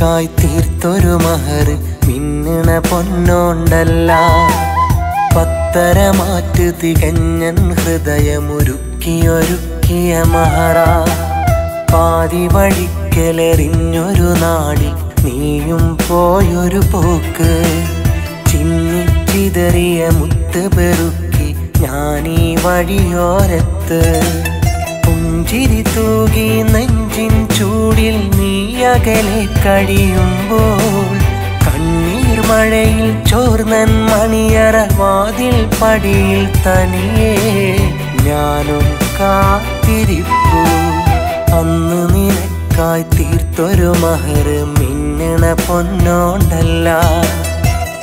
നിനക്കായി തീർത്തൊരു മഹർ മിന്നണ പൊന്നോണ്ടല്ല. പത്തര മാറ്റ് തികഞ്ഞൻ ഹൃദയമൊരുക്കിയൊരുക്കിയ മഹറ. പാതി വഴിക്കലെറിഞ്ഞൊരു നാടി നീയും പോയൊരു പോക്ക്. ചിന്നിച്ചിതറിയ മുത്ത് പെറുക്കി ഞാനീ വഴിയോരത്ത്. പുഞ്ചിരി തൂകി നെഞ്ചിൻ ചൂടിൽ അകലെ കഴിയുമ്പോൾ കണ്ണീർ മഴയിൽ ചോർന്നൻ മണിയറ വാതിൽ പടിയിൽ തനിയെ ഞാനും കാത്തിരിപ്പു. അന്ന് നിനക്കായി തീർത്തൊരു മഹർ മിന്നണ പൊന്നോണ്ടല്ല.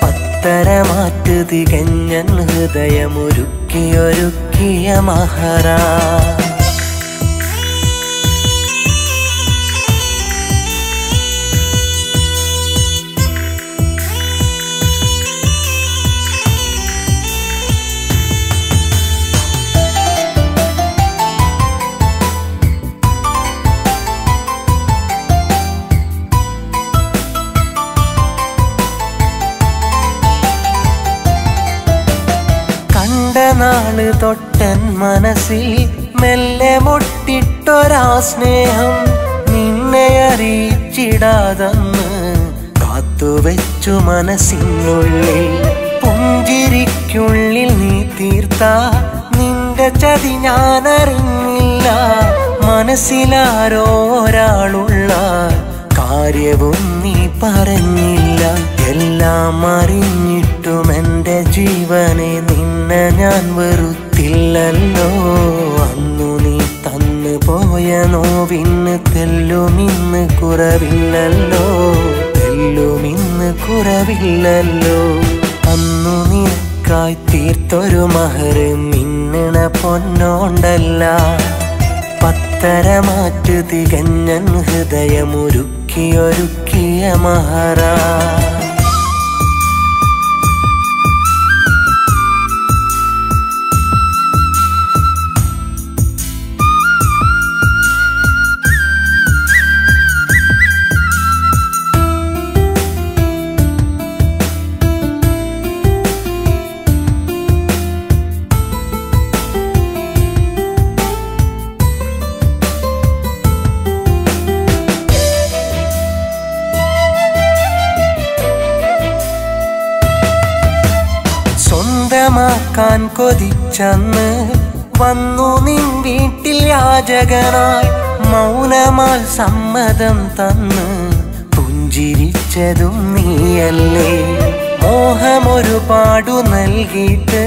പത്തരമാറ്റ് തികഞ്ഞൻ ഹൃദയമൊരുക്കിയൊരുക്കിയ മഹറാ. നാൾ തൊട്ടൻ മനസ്സിൽ മെല്ലെ മുട്ടിട്ടൊരാ സ്നേഹം നിന്നെ അറിയിച്ചിടാതെന്ന് കാത്തുവെച്ചു മനസ്സിനുള്ളിൽ. പുഞ്ചിരിക്കുള്ളിൽ നീ തീർത്ത നിന്റെ ചതി ഞാൻ അറിഞ്ഞില്ല മനസ്സിലാരോ ഒരാളുള്ള കാര്യവും നീ പറഞ്ഞില്ല. എല്ലാം അറിഞ്ഞിട്ടും എന്റെ ജീവനെ നിന്നെ ഞാൻ വെറുത്തില്ലല്ലോ. അന്നു നീ തന്നു പോയ നോവിന്ന് തെല്ലുമിന്ന് കുറവില്ലല്ലോ. തെല്ലുമിന്ന് കുറവില്ലല്ലോ. അന്നു നിനക്കായി തീർത്തൊരു മഹർ മിന്നണ പൊന്നോണ്ടല്ല. പത്തരമാറ്റ് തികഞ്ഞൻ ഹൃദയമൊരുക്കിയൊരുക്കിയ മഹാറാ. സ്വന്തമാക്കാൻ കൊതിച്ചന്ന് വന്നു നിൻ വീട്ടിൽ യാചകനായി മൗനമാൽ സമ്മതം തന്ന്. പുഞ്ചിരിച്ചതും നീയല്ലേ? മോഹമൊരുപാടു നൽകിയിട്ട്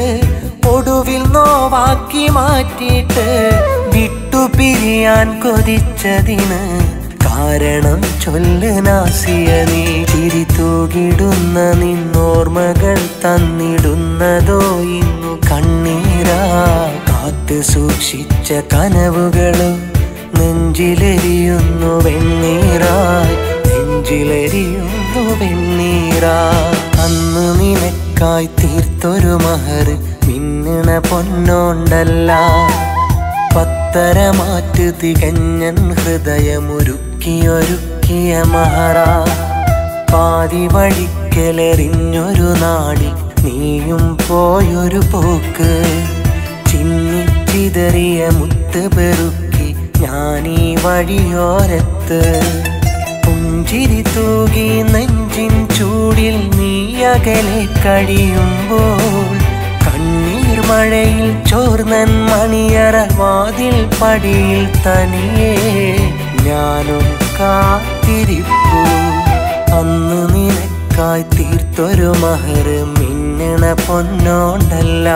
ഒടുവിൽ നോവാക്കി മാറ്റിയിട്ട് വിട്ടുപിരിയാൻ കൊതിച്ചതിന് കാരണം ചൊല്ല് നാസിയ നീ ചിരി തൂകിടുന്ന നിന്നോർമ്മകൾ തന്നിടുന്നതോ കാത്തു സൂക്ഷിച്ച കനവുകളും നെഞ്ചിലെരിയുന്നു വെണ്ണീറായി. നെഞ്ചിലെരിയുന്നു വെണ്ണീറാ അന്ന് നിനക്കായി തീർത്തൊരു മഹർ മിന്നണ പൊന്നോണ്ടല്ല. പത്തര മാറ്റ് തികഞ്ഞൻ ഹൃദയമൊരുക്കിയൊരുക്കിയ മഹറാ. പാതി വഴിക്കലെറിഞ്ഞൊരു നാടി നീയും പോയൊരു പോക്ക്. ചിന്നിച്ചിതറിയ മുത്ത് പെറുക്കി ഞാനീ വഴിയോരത്ത്. പുഞ്ചിരി തൂകി നെഞ്ചിൻ ചൂടിൽ നീ അകലെ കഴിയുമ്പോൾ കണ്ണീർ മഴയിൽ ചോർന്നൻ മണിയറ വാതിൽ പടിയിൽ തനിയെ ഞാനും കാത്തിരിപ്പു. അന്ന് നിനക്കായി തീർത്തൊരു മഹർ മിന്നണ പൊന്നോണ്ടല്ല.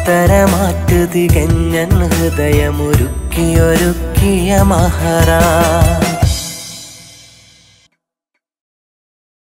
പത്തര മാറ്റ് തികഞ്ഞൻ ഹൃദയമൊരുക്കിയൊരുക്കിയ മഹറാ.